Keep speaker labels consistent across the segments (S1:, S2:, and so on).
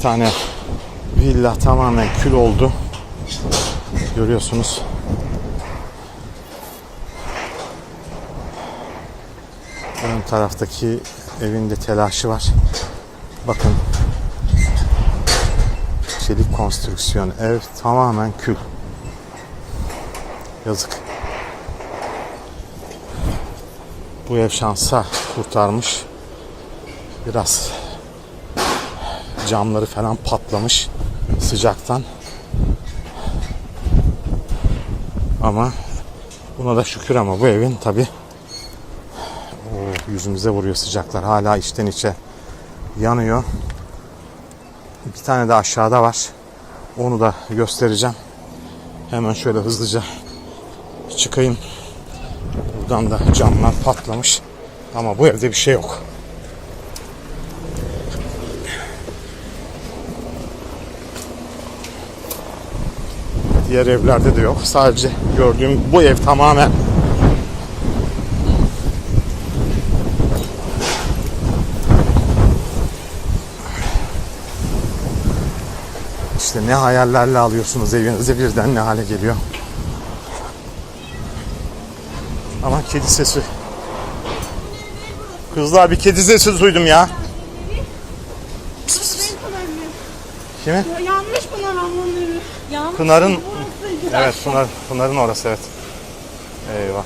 S1: iki tane villa tamamen kül oldu. Görüyorsunuz. Ön taraftaki evin de telaşı var. Bakın. Çelik konstrüksiyon. Ev tamamen kül. Yazık. Bu ev şansa kurtarmış. Biraz camları falan patlamış sıcaktan. Ama buna da şükür ama bu evin tabi yüzümüze vuruyor sıcaklar. Hala içten içe yanıyor. Bir tane de aşağıda var. Onu da göstereceğim. Hemen şöyle hızlıca çıkayım. Buradan da camlar patlamış. Ama bu evde bir şey yok. Diğer evlerde de yok. Sadece gördüğüm bu ev tamamen İşte ne hayallerle alıyorsunuz evinize birden ne hale geliyor. Ama kedi sesi. Kızlar bir kedi sesi duydum ya. Kimi?
S2: Yanlış Pınar ablanın Yanlış.
S1: Pınar'ın. Evet Pınar, Pınar'ın orası evet. Eyvah.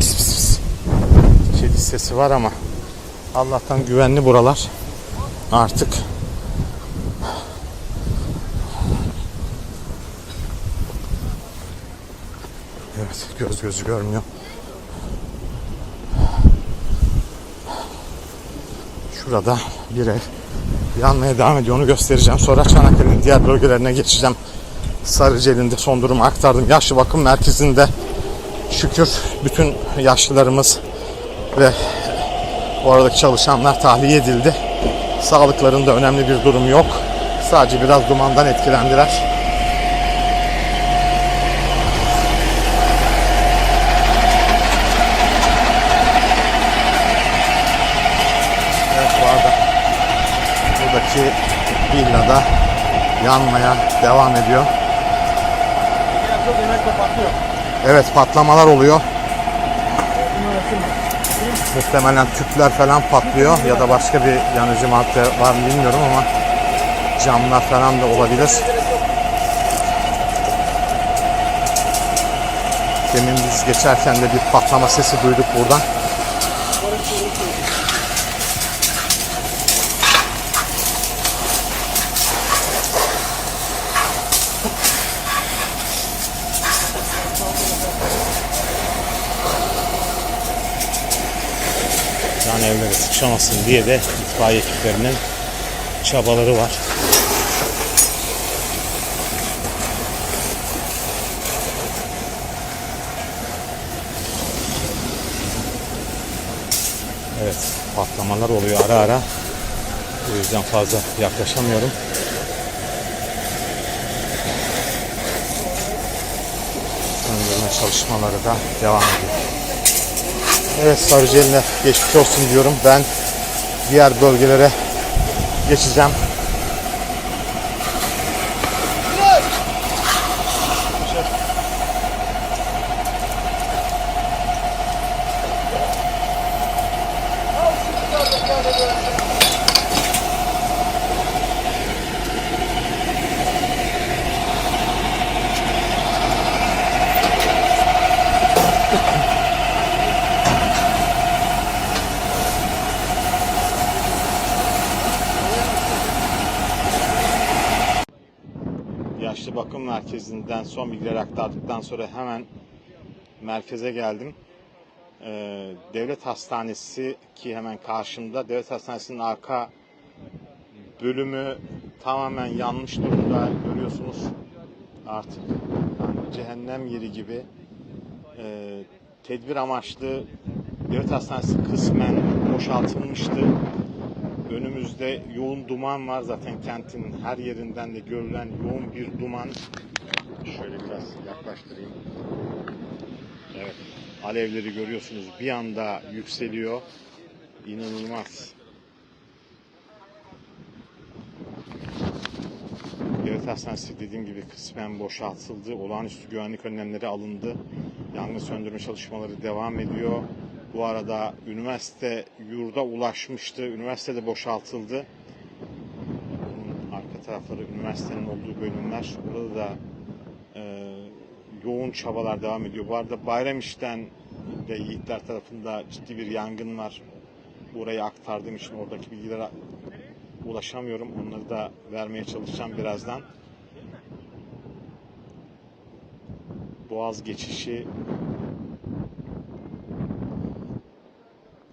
S1: Pis. Kedi sesi var ama Allah'tan güvenli buralar. Artık Evet göz gözü görmüyor. Şurada bir ev yanmaya devam ediyor onu göstereceğim. Sonra Çanakkale'nin diğer bölgelerine geçeceğim. Sarıceli'nde son durumu aktardım. Yaşlı bakım merkezinde şükür bütün yaşlılarımız ve oradaki çalışanlar tahliye edildi. Sağlıklarında önemli bir durum yok. Sadece biraz dumandan etkilendiler. Evet bu arada buradaki villada yanmaya devam ediyor. Evet patlamalar oluyor. Muhtemelen tüpler falan patlıyor ya da başka bir yanıcı madde var mı bilmiyorum ama camlar falan da olabilir. Demin biz geçerken de bir patlama sesi duyduk buradan. Evlere sıçramasın diye de itfaiye ekiplerinin çabaları var. Evet, patlamalar oluyor ara ara. O yüzden fazla yaklaşamıyorum. Söndürme çalışmaları da devam ediyor. Evet Sarıceli'ne geçmiş olsun diyorum. Ben diğer bölgelere geçeceğim. Yaşlı bakım merkezinden son bilgileri aktardıktan sonra hemen merkeze geldim. Ee, devlet hastanesi ki hemen karşımda. Devlet hastanesinin arka bölümü tamamen yanmış durumda görüyorsunuz. Artık yani cehennem yeri gibi. Ee, tedbir amaçlı devlet hastanesi kısmen boşaltılmıştı. Önümüzde yoğun duman var zaten kentin her yerinden de görülen yoğun bir duman. Şöyle biraz yaklaştırayım. Evet. Alevleri görüyorsunuz. Bir anda yükseliyor. İnanılmaz. Devlet Hastanesi dediğim gibi kısmen boşaltıldı. Olağanüstü güvenlik önlemleri alındı. Yangın söndürme çalışmaları devam ediyor. Bu arada üniversite yurda ulaşmıştı. Üniversitede boşaltıldı. Bunun arka tarafları üniversitenin olduğu bölümler. Burada da yoğun çabalar devam ediyor. Bu arada Bayramiş'ten de Yiğitler tarafında ciddi bir yangın var. Burayı aktardığım için oradaki bilgilere ulaşamıyorum. Onları da vermeye çalışacağım birazdan. Boğaz geçişi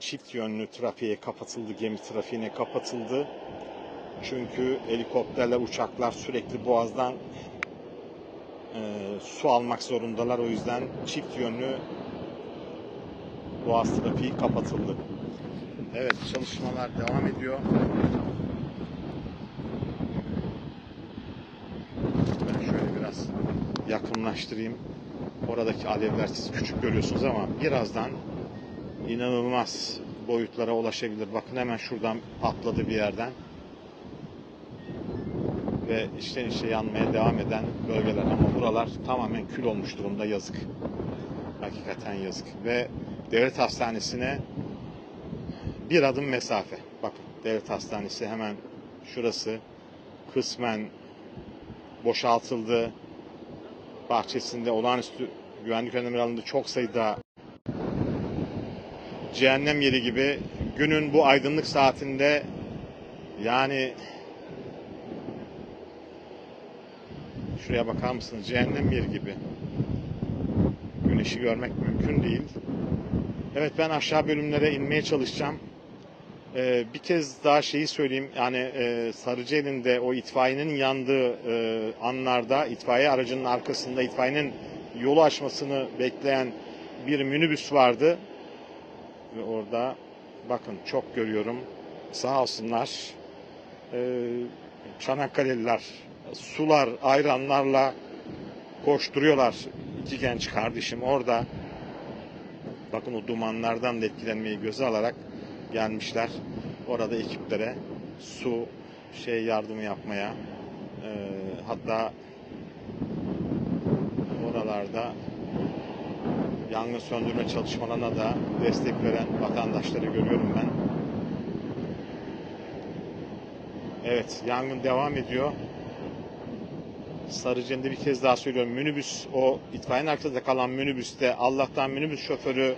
S1: çift yönlü trafiğe kapatıldı, gemi trafiğine kapatıldı. Çünkü helikopterler, uçaklar sürekli boğazdan su almak zorundalar. O yüzden çift yönlü boğaz trafiği kapatıldı. Evet çalışmalar devam ediyor. Ben şöyle biraz yakınlaştırayım. Oradaki alevler siz küçük görüyorsunuz ama birazdan inanılmaz boyutlara ulaşabilir. Bakın hemen şuradan patladı bir yerden. Ve içten içe yanmaya devam eden bölgeler ama buralar tamamen kül olmuş durumda yazık. Hakikaten yazık. Ve devlet hastanesine bir adım mesafe. Bakın devlet hastanesi hemen şurası kısmen boşaltıldı. Bahçesinde olağanüstü güvenlik önlemleri alındı. Çok sayıda cehennem yeri gibi günün bu aydınlık saatinde yani şuraya bakar mısınız? Cehennem yeri gibi. Güneşi görmek mümkün değil. Evet ben aşağı bölümlere inmeye çalışacağım. Ee, bir kez daha şeyi söyleyeyim. Yani e, Sarıceli'nde o itfaiyenin yandığı e, anlarda itfaiye aracının arkasında itfaiyenin yolu açmasını bekleyen bir minibüs vardı. Ve orada bakın çok görüyorum. Sağ olsunlar. E, Çanakkale'liler sular, ayranlarla koşturuyorlar. İki genç kardeşim orada. Bakın o dumanlardan da etkilenmeyi göze alarak gelmişler. Orada ekiplere su şey yardımı yapmaya e, hatta oralarda yangın söndürme çalışmalarına da destek veren vatandaşları görüyorum ben. Evet, yangın devam ediyor. Sarıcı'nda bir kez daha söylüyorum. Minibüs, o itfaiyenin arkasında kalan minibüste Allah'tan minibüs şoförü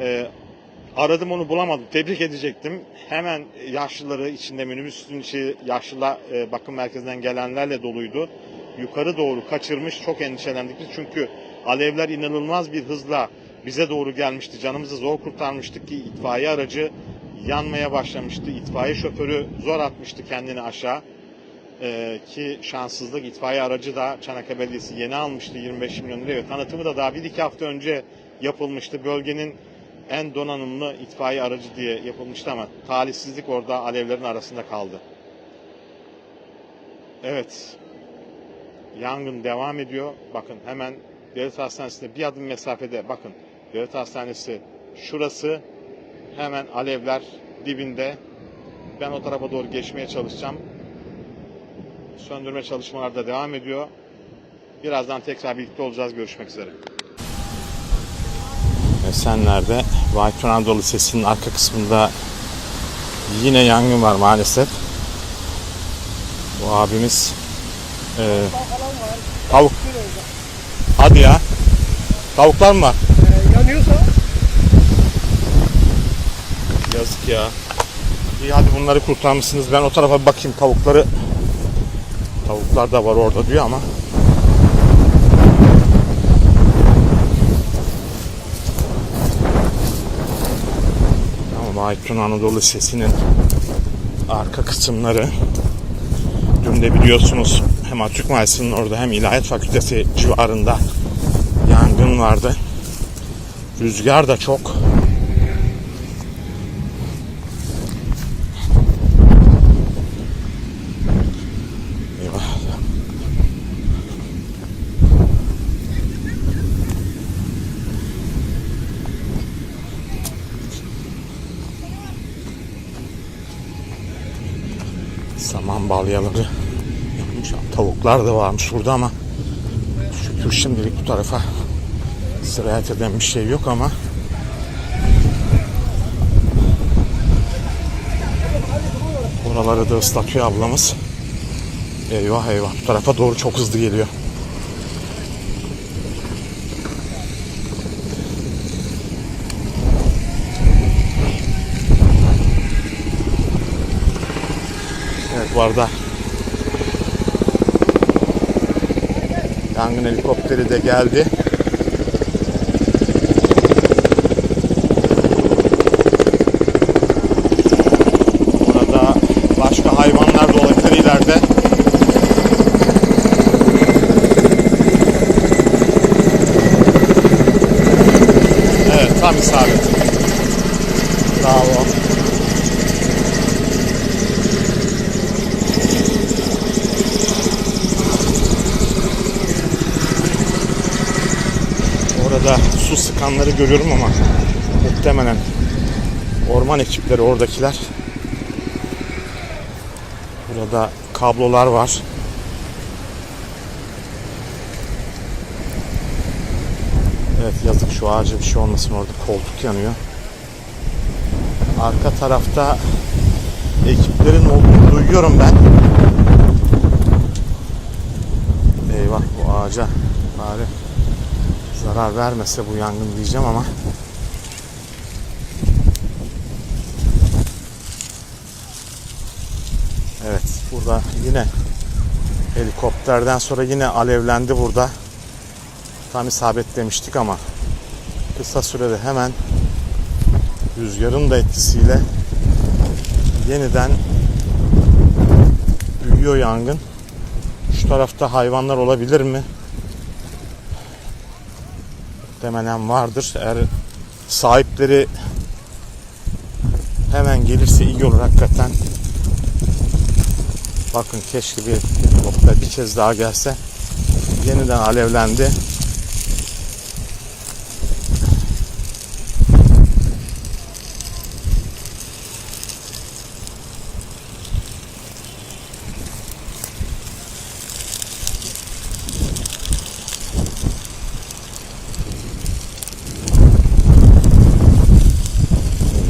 S1: e, aradım onu bulamadım. Tebrik edecektim. Hemen yaşlıları içinde minibüsün içi yaşlı e, bakım merkezinden gelenlerle doluydu. Yukarı doğru kaçırmış. Çok endişelendik biz. Çünkü alevler inanılmaz bir hızla bize doğru gelmişti. Canımızı zor kurtarmıştık ki itfaiye aracı yanmaya başlamıştı. İtfaiye şoförü zor atmıştı kendini aşağı. Ee, ki şanssızlık itfaiye aracı da Çanakkale Belediyesi yeni almıştı 25 milyon liraya. Tanıtımı da daha bir iki hafta önce yapılmıştı. Bölgenin en donanımlı itfaiye aracı diye yapılmıştı ama talihsizlik orada alevlerin arasında kaldı. Evet. Yangın devam ediyor. Bakın hemen devlet hastanesine bir adım mesafede bakın. Devlet hastanesi şurası hemen alevler dibinde. Ben o tarafa doğru geçmeye çalışacağım. Söndürme çalışmaları da devam ediyor. Birazdan tekrar birlikte olacağız. Görüşmek üzere. Esenler'de Vahit Anadolu Lisesi'nin arka kısmında yine yangın var maalesef. Bu abimiz e, tavuk. Hadi ya. Tavuklar mı var?
S3: yanıyorsa
S1: Yazık ya. İyi hadi bunları kurtarmışsınız. Ben o tarafa bir bakayım tavukları. Tavuklar da var orada diyor ama. Vahitun Anadolu Lisesi'nin arka kısımları dün de biliyorsunuz hem Atatürk Mahallesi'nin orada hem İlahiyat Fakültesi civarında yangın vardı. Rüzgar da çok. Eyvah. Yanmış. İnşallah tavuklar da varmış burada ama şükür şimdilik bu tarafa sirayet eden bir şey yok ama Oraları da ıslatıyor ablamız. Eyvah eyvah bu tarafa doğru çok hızlı geliyor. Arada yangın helikopteri de geldi. Orada başka hayvanlar da olabilir ileride. Evet tam isabet. Bravo. Orada su sıkanları görüyorum ama muhtemelen orman ekipleri oradakiler. Burada kablolar var. Evet yazık şu ağaca bir şey olmasın orada koltuk yanıyor. Arka tarafta ekiplerin olduğunu duyuyorum ben. Eyvah bu ağaca bari zarar vermese bu yangın diyeceğim ama Evet burada yine helikopterden sonra yine alevlendi burada. Tam isabet demiştik ama kısa sürede hemen rüzgarın da etkisiyle yeniden büyüyor yangın. Şu tarafta hayvanlar olabilir mi? Muhtemelen vardır. Eğer sahipleri hemen gelirse iyi olur hakikaten. Bakın keşke bir helikopter bir kez daha gelse. Yeniden alevlendi.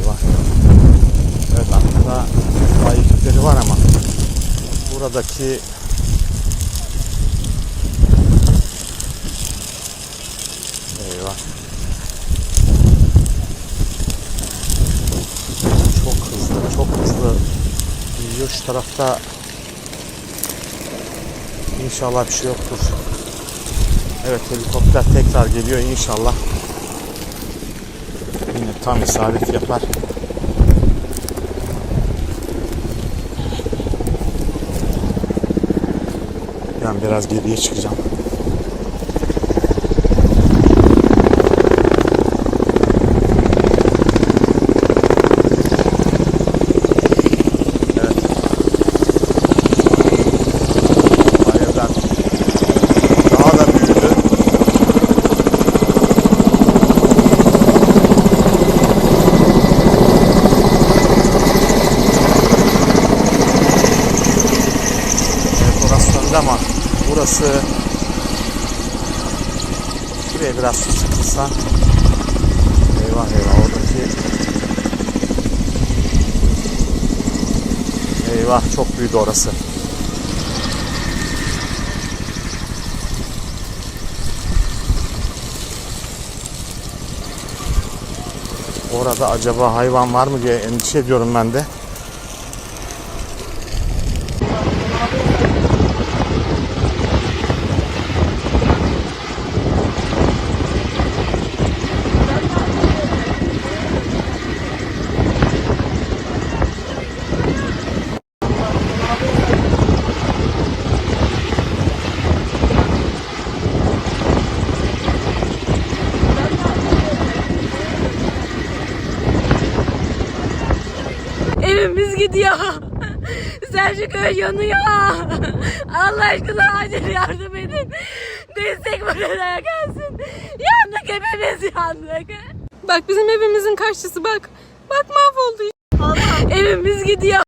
S1: Eyvah. Evet arkada fay ekipleri var ama buradaki Eyvah. Çok hızlı, çok hızlı gidiyor şu tarafta. İnşallah bir şey yoktur. Evet helikopter tekrar geliyor inşallah. Yine tam isabet yapar. Biraz geriye çıkacağım. Evet. Alevler daha da büyüdü. Evet orası söndü ama burası şuraya biraz sıkılsa eyvah eyvah oradaki eyvah çok büyüdü orası. Orada acaba hayvan var mı diye endişe ediyorum ben de.
S2: Evimiz gidiyor. Selçukköy yanıyor. Allah aşkına acil yardım edin. Destek buraya gelsin. Yandık hepimiz yandık. Bak bizim evimizin karşısı bak. Bak mahvoldu. Evimiz gidiyor.